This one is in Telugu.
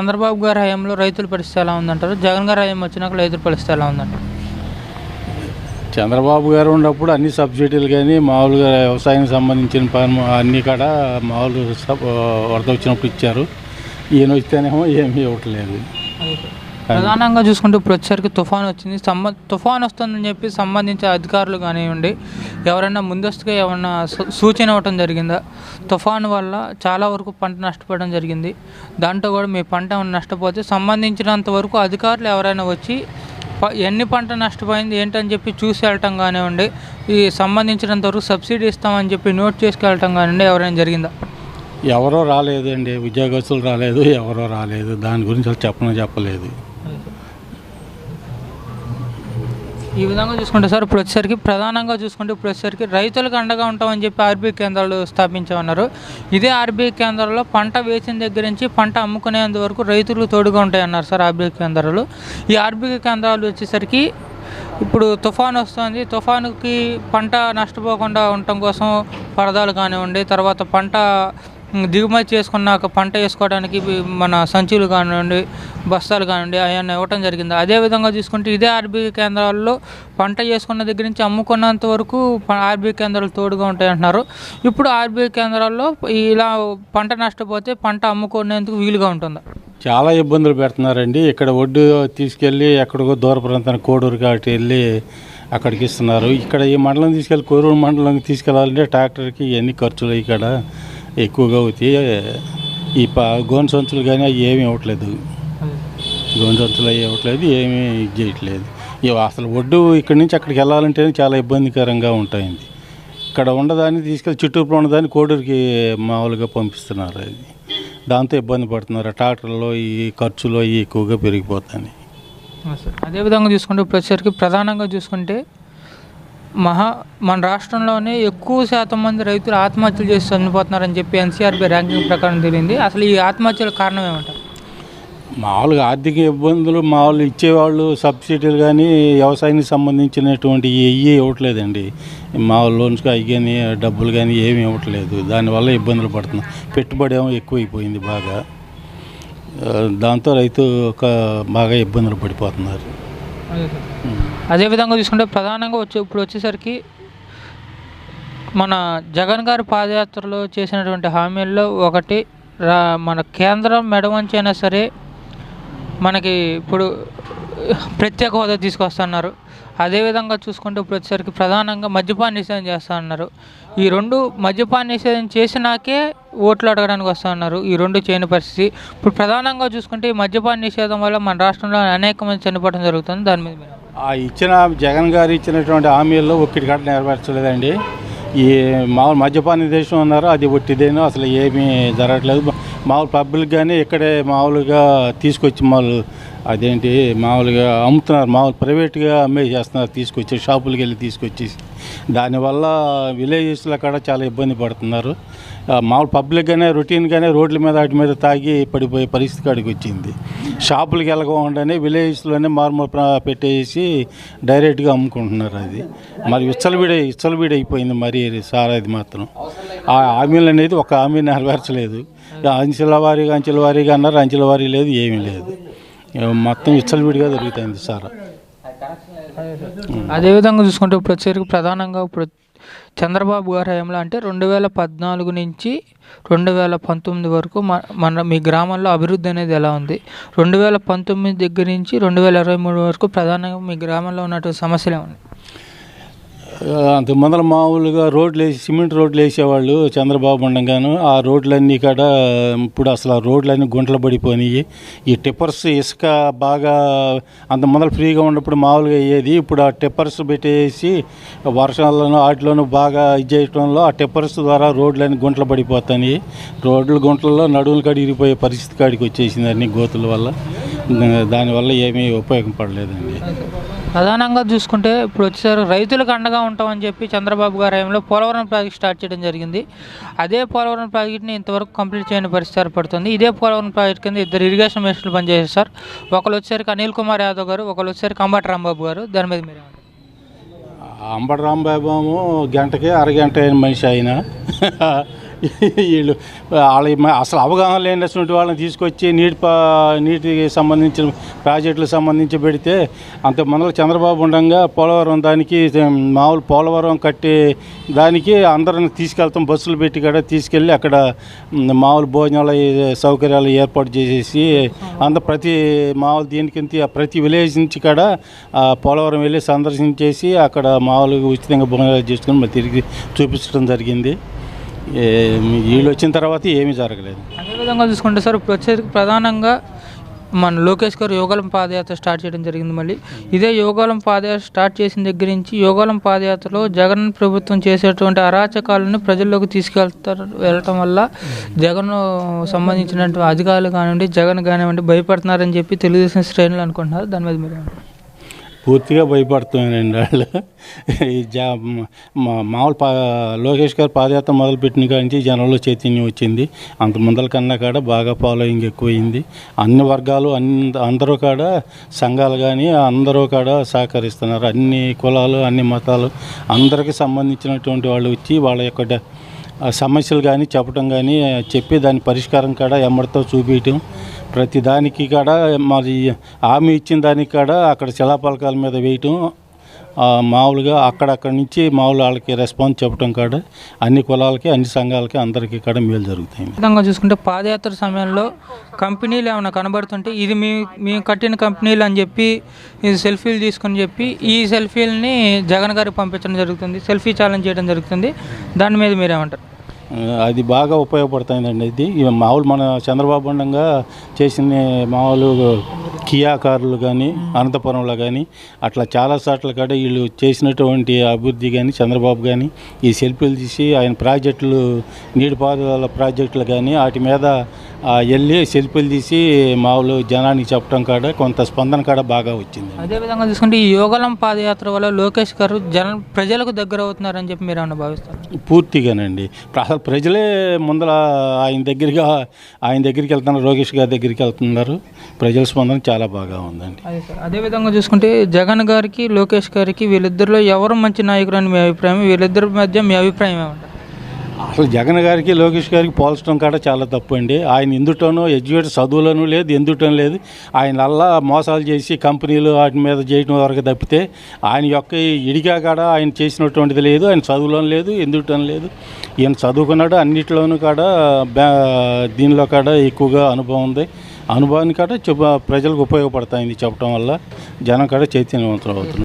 చంద్రబాబు గారి హయాంలో రైతుల పరిస్థితి ఎలా ఉందంటారు? జగన్ గారి హయాం వచ్చినాక రైతుల పరిస్థితి ఎలా ఉందంటారు? చంద్రబాబు గారు ఉన్నప్పుడు అన్ని సబ్సిడీలు కానీ మామూలుగా వ్యవసాయానికి సంబంధించిన పని అన్ని కాడ మామూలు వరద వచ్చినప్పుడు ఇచ్చారు. ఈయన వస్తేనేమో ఏమీ ఇవ్వట్లేదు. ప్రధానంగా చూసుకుంటే వచ్చేసరికి తుఫాన్ వచ్చింది. సంబ తుఫాన్ వస్తుందని చెప్పి సంబంధించిన అధికారులు కానివ్వండి ఎవరైనా ముందస్తుగా ఏమన్నా సూ- సూచన ఇవ్వటం జరిగిందా? తుఫాన్ వల్ల చాలా వరకు పంట నష్టపోవడం జరిగింది. దాంట్లో కూడా మీ పంట నష్టపోతే సంబంధించినంత వరకు అధికారులు ఎవరైనా వచ్చి ఎన్ని పంట నష్టపోయింది ఏంటని చెప్పి చూసి వెళ్ళటం కానివ్వండి ఈ సంబంధించినంత వరకు సబ్సిడీ ఇస్తామని చెప్పి నోట్ చేసుకెళ్ళటం కానివ్వండి ఎవరైనా జరిగిందా? ఎవరో రాలేదండి. ఉద్యోగస్తులు రాలేదు ఎవరో రాలేదు. దాని గురించి చెప్పను చెప్పలేదు. ఈ విధంగా చూసుకుంటే సార్ ఇప్పుడు వచ్చేసరికి ప్రధానంగా చూసుకుంటే ఇప్పుడు వచ్చేసరికి రైతులకు అండగా ఉంటామని చెప్పి ఆర్బీఐ కేంద్రాలు స్థాపించామన్నారు. ఇదే ఆర్బీఐ కేంద్రాల్లో పంట వేసిన దగ్గర నుంచి పంట అమ్ముకునేంత వరకు రైతులు తోడుగా ఉంటాయన్నారు సార్ ఆర్బీఐ కేంద్రాలు. ఈ ఆర్బీఐ కేంద్రాలు వచ్చేసరికి ఇప్పుడు తుఫాన్ వస్తుంది. తుఫానుకి పంట నష్టపోకుండా ఉండటం కోసం పరదాలు కానివ్వండి తర్వాత పంట దిగుమతి చేసుకున్నాక పంట వేసుకోవడానికి మన సంచులు కానివ్వండి బస్తాలు కానివ్వండి అవన్నీ ఇవ్వటం జరిగింది. అదేవిధంగా చూసుకుంటే ఇదే ఆర్బీఐ కేంద్రాల్లో పంట చేసుకున్న దగ్గర నుంచి అమ్ముకున్నంత వరకు ఆర్బీఐ కేంద్రాలు తోడుగా ఉంటాయి అంటున్నారు ఇప్పుడు ఆర్బీఐ కేంద్రాల్లో ఇలా పంట నష్టపోతే పంట అమ్ముకునేందుకు వీలుగా ఉంటుందా? చాలా ఇబ్బందులు పెడుతున్నారండి. ఇక్కడ ఒడ్డు తీసుకెళ్ళి ఎక్కడికో దూర ప్రాంతానికి కోడూరు కాబట్టి వెళ్ళి అక్కడికి ఇస్తున్నారు. ఇక్కడ ఈ మండలం తీసుకెళ్ళి కోరూరు మండలం తీసుకెళ్ళాలంటే ట్రాక్టర్కి ఎన్ని ఖర్చులు ఇక్కడ ఎక్కువగా అవుతాయి ఈ పా గోను సంచులు కానీ అవి ఏమీ ఇవ్వట్లేదు. గోను సంచులు అవి ఇవ్వట్లేదు ఏమీ ఇది చేయట్లేదు. ఇవి అసలు ఒడ్డు ఇక్కడి నుంచి అక్కడికి వెళ్ళాలంటే చాలా ఇబ్బందికరంగా ఉంటాయండి ఇక్కడ ఉండదాన్ని తీసుకెళ్ళి చుట్టూరు ఉన్నదాన్ని కోడూరుకి మామూలుగా పంపిస్తున్నారు అది. దాంతో ఇబ్బంది పడుతున్నారు. ట్రాక్టర్లో ఈ ఖర్చులు అవి ఎక్కువగా పెరిగిపోతాయి అదేవిధంగా చూసుకుంటే ఇప్పుడు ప్రధానంగా చూసుకుంటే మహా మన రాష్ట్రంలోనే ఎక్కువ శాతం మంది రైతులు ఆత్మహత్యలు చేసి చనిపోతున్నారని చెప్పి ఎన్సీఆర్బీ ర్యాంకింగ్ ప్రకారం తెలియంది. అసలు ఈ ఆత్మహత్యల కారణం ఏమంటారు? మామూలుగా ఆర్థిక ఇబ్బందులు మామూలు ఇచ్చేవాళ్ళు సబ్సిడీలు కానీ వ్యవసాయానికి సంబంధించినటువంటి ఇవి ఇవ్వట్లేదండి. మామూలు లోన్స్ అవి కానీ డబ్బులు కానీ ఏమి ఇవ్వట్లేదు. దానివల్ల ఇబ్బందులు పడుతున్నాం. పెట్టుబడి ఏమో ఎక్కువైపోయింది బాగా. దాంతో రైతు ఒక బాగా ఇబ్బందులు పడిపోతున్నారు. అదేవిధంగా చూసుకుంటే ప్రధానంగా వచ్చే ఇప్పుడు వచ్చేసరికి మన జగన్ గారి పాదయాత్రలో చేసినటువంటి హామీల్లో ఒకటి రా మన కేంద్రం మెడవంచైనా సరే మనకి ఇప్పుడు ప్రత్యేక హోదా తీసుకొస్తున్నారు. అదేవిధంగా చూసుకుంటే ఇప్పుడు వచ్చేసరికి ప్రధానంగా మద్యపాన నిషేధం చేస్తా అన్నారు ఈ రెండు మద్యపాన నిషేధం చేసినాకే ఓట్లు అడగడానికి వస్తున్నారు ఈ రెండు చేయని పరిస్థితి. ఇప్పుడు ప్రధానంగా చూసుకుంటే ఈ మద్యపాన నిషేధం వల్ల మన రాష్ట్రంలో అనేక మంది చనిపోవడం జరుగుతుంది. దాని మీద ఆ ఇచ్చిన జగన్ గారు ఇచ్చినటువంటి హామీల్లో ఒక్కటి గంట నెరవేర్చలేదండి. ఈ మామూలు మద్యపాన దేశం ఉన్నారు అది ఒట్టిదేనో అసలు ఏమీ జరగట్లేదు. మామూలు పబ్లిక్ కానీ ఇక్కడే మామూలుగా తీసుకొచ్చి మామూలు అదేంటి మామూలుగా అమ్ముతున్నారు. మామూలు ప్రైవేట్గా అమ్మే చేస్తున్నారు తీసుకొచ్చి షాపులకి వెళ్ళి తీసుకొచ్చేసి. దానివల్ల విలేజెస్లో కూడా చాలా ఇబ్బంది పడుతున్నారు. మామూలు పబ్లిక్గానే రొటీన్గానే రోడ్ల మీద వాటి మీద తాగి పడిపోయే పరిస్థితి కాడికి వచ్చింది. షాపులకు వెళ్ళకుండానే విలేజ్లోనే మార్మల్ పెట్టేసి డైరెక్ట్గా అమ్ముకుంటున్నారు అది. మరి విచ్చలవిడి విచ్చలవిడి అయిపోయింది మరి సార్ అది మాత్రం. ఆ హామీలు అనేది ఒక హామీ నెరవేర్చలేదు. అంచెల వారీగా అంచెల వారీగా అన్నారు అంచెల వారీ లేదు ఏమీ లేదు. మొత్తం విచ్చలవిడిగా దొరుకుతుంది సార్. అదేవిధంగా చూసుకుంటే ఇప్పుడు వచ్చేసరికి ప్రధానంగా ఇప్పుడు చంద్రబాబు గారి హయాంలో అంటే రెండు వేల పద్నాలుగు నుంచి రెండు వేల పంతొమ్మిది వరకు మన మన మీ గ్రామంలో అభివృద్ధి అనేది ఎలా ఉంది? రెండు వేల పంతొమ్మిది దగ్గర నుంచి రెండు వేల ఇరవై మూడు వరకు ప్రధానంగా మీ గ్రామంలో ఉన్నటువంటి సమస్యలు ఏమన్నాయి? అంత ముందర మామూలుగా రోడ్లు వేసి సిమెంట్ రోడ్లు వేసేవాళ్ళు చంద్రబాబు ఉండగాను ఆ రోడ్లన్నీ కాడ ఇప్పుడు అసలు ఆ రోడ్లన్నీ గుంటలు పడిపోయినాయి. ఈ టిప్పర్స్ ఇసుక బాగా అంత ముందర ఫ్రీగా ఉన్నప్పుడు మామూలుగా అయ్యేది ఇప్పుడు ఆ టిప్పర్స్ పెట్టేసి వర్షాల్లోనూ వాటిలోనూ బాగా ఇది చేయటంలో ఆ టిప్పర్స్ ద్వారా రోడ్లన్నీ గుంటలు పడిపోతాయి. రోడ్లు గుంటల్లో నడువులు కాడి ఇరిగిపోయే పరిస్థితి కాడికి వచ్చేసింది అన్ని గోతుల వల్ల. దానివల్ల ఏమీ ఉపయోగపడలేదండి ప్రధానంగా చూసుకుంటే ఇప్పుడు వచ్చేసరికి రైతులకు అండగా ఉంటామని చెప్పి చంద్రబాబు గారి హయాంలో పోలవరం ప్రాజెక్ట్ స్టార్ట్ చేయడం జరిగింది. అదే పోలవరం ప్రాజెక్ట్ని ఇంతవరకు కంప్లీట్ చేయని పరిస్థితి ఏర్పడుతుంది. ఇదే పోలవరం ప్రాజెక్ట్ కింద ఇద్దరు ఇరిగేషన్ మినిస్టర్లు పనిచేస్తారు ఒకరు వచ్చేసరికి అనిల్ కుమార్ యాదవ్ గారు ఒకరు వచ్చేసరికి అంబటి రాంబాబు గారు. దాని మీద మీరు అంబటి రాంబాబు గంటకి అరగంట అయిన మనిషి ఆయన. వీళ్ళు వాళ్ళ అసలు అవగాహన లేనటువంటి వాళ్ళని తీసుకొచ్చి నీటి పా నీటికి సంబంధించిన ప్రాజెక్టులకు సంబంధించి పెడితే అంత మనలో చంద్రబాబు ఉండగా పోలవరం దానికి మామూలు పోలవరం కట్టే దానికి అందరిని తీసుకెళ్తాం బస్సులు పెట్టి కూడా తీసుకెళ్ళి అక్కడ మామూలు భోజనాల సౌకర్యాలు ఏర్పాటు చేసేసి అంత ప్రతి మామూలు దీనికి ప్రతి విలేజ్ నుంచి కూడా పోలవరం వెళ్ళి సందర్శించేసి అక్కడ మామూలుగా ఉచితంగా భోజనాలు చేసుకుని మరి తిరిగి చూపించడం జరిగింది. వీళ్ళు వచ్చిన తర్వాత ఏమీ జరగలేదు. అదేవిధంగా చూసుకుంటే సార్ ఇప్పుడు ప్రధానంగా మన లోకేష్ గారు యోగాలం పాదయాత్ర స్టార్ట్ చేయడం జరిగింది మళ్ళీ. ఇదే యోగాలం పాదయాత్ర స్టార్ట్ చేసిన దగ్గర నుంచి యోగాలం పాదయాత్రలో జగన్ ప్రభుత్వం చేసేటువంటి అరాచకాలను ప్రజల్లోకి తీసుకెళ్తారు వెళ్ళటం వల్ల జగన్ సంబంధించినటువంటి అధికారులు కానివ్వండి జగన్ కానివ్వండి భయపడుతున్నారని చెప్పి తెలుగుదేశం శ్రేణులు అనుకుంటున్నారు. దాని మీద మీరు పూర్తిగా భయపడుతున్నానండి వాళ్ళు. ఈ జా మామూలు పా లోకేష్ గారు పాదయాత్ర మొదలుపెట్టిన కాడి నుంచి జనంలో చైతన్యం వచ్చింది. అంత ముందల కన్నా కాడ బాగా ఫాలోయింగ్ ఎక్కువైంది అన్ని వర్గాలు అన్ని అందరూ కాడ సంఘాలు కానీ అందరూ కాడ సహకరిస్తున్నారు. అన్ని కులాలు అన్ని మతాలు అందరికీ సంబంధించినటువంటి వాళ్ళు వచ్చి వాళ్ళ యొక్క సమస్యలు కానీ చెప్పడం కానీ చెప్పి దాని పరిష్కారం కాడ ఎమ్మడితో చూపించటం ప్రతి దానికి కాడ మరి హామీ ఇచ్చిన దానికి కాడ అక్కడ శిలాపలకాల మీద వేయటం మామూలుగా అక్కడక్కడి నుంచి మామూలు వాళ్ళకి రెస్పాన్స్ చెప్పడం కాడ అన్ని కులాలకి అన్ని సంఘాలకి అందరికీ ఇక్కడ మేలు జరుగుతాయి. విధంగా చూసుకుంటే పాదయాత్ర సమయంలో కంపెనీలు ఏమైనా కనబడుతుంటే ఇది మీ మేము కట్టిన కంపెనీలు అని చెప్పి ఇది సెల్ఫీలు తీసుకొని చెప్పి ఈ సెల్ఫీలని జగన్ గారికి పంపించడం జరుగుతుంది సెల్ఫీ ఛాలెంజ్ చేయడం జరుగుతుంది. దాని మీద మీరేమంటారు? అది బాగా ఉపయోగపడుతుందండి ఇది. మామూలు మన చంద్రబాబు ఉండగా చేసిన మామూలు కియా కార్లు కానీ అనంతపురంలో కానీ అట్లా చాలా చోట్ల కాడ వీళ్ళు చేసినటువంటి అభివృద్ధి కానీ చంద్రబాబు కానీ ఈ సెల్ఫీలు తీసి ఆయన ప్రాజెక్టులు నీటిపారుదల ప్రాజెక్టులు కానీ వాటి మీద వెళ్ళి సెల్ఫీలు తీసి మామూలు జనానికి చెప్పడం కాడ కొంత స్పందన కాడ బాగా వచ్చింది. అదేవిధంగా చూసుకుంటే ఈ యోగలం పాదయాత్ర వల్ల లోకేష్ గారు జన ప్రజలకు దగ్గర అవుతున్నారని చెప్పి మీరు ఏమైనా భావిస్తారు? పూర్తిగానండి. అసలు ప్రజలే ముందర ఆయన దగ్గరగా ఆయన దగ్గరికి వెళ్తున్నారు లోకేష్ గారి దగ్గరికి వెళ్తున్నారు. ప్రజల స్పందన చాలా బాగా ఉందండి. అదేవిధంగా చూసుకుంటే జగన్ గారికి లోకేష్ గారికి వీళ్ళిద్దరిలో ఎవరు మంచి నాయకుడు అని మీ అభిప్రాయం? వీళ్ళిద్దరి మధ్య మీ అభిప్రాయం ఏమంటారు? అసలు జగన్ గారికి లోకేష్ గారికి పోల్చడం కాడ చాలా తప్పు అండి. ఆయన ఎందుటోనో ఎడ్యుకేట్ చదువులోనూ లేదు ఎందుటం లేదు. ఆయన అల్లా మోసాలు చేసి కంపెనీలు వాటి మీద చేయడం వరకు తప్పితే ఆయన యొక్క ఇడిగా కాడ ఆయన చేసినటువంటిది లేదు ఆయన చదువులోనూ లేదు ఎందుటం లేదు. ఈయన చదువుకున్నాడు అన్నిటిలోనూ కాడ బ్యా దీనిలో కాడ ఎక్కువగా అనుభవం ఉంది. అనుభవాన్ని కాడ చెప్ప ప్రజలకు ఉపయోగపడతాయింది చెప్పడం వల్ల జనం కాడ చైతన్యవంతులు అవుతున్నారు.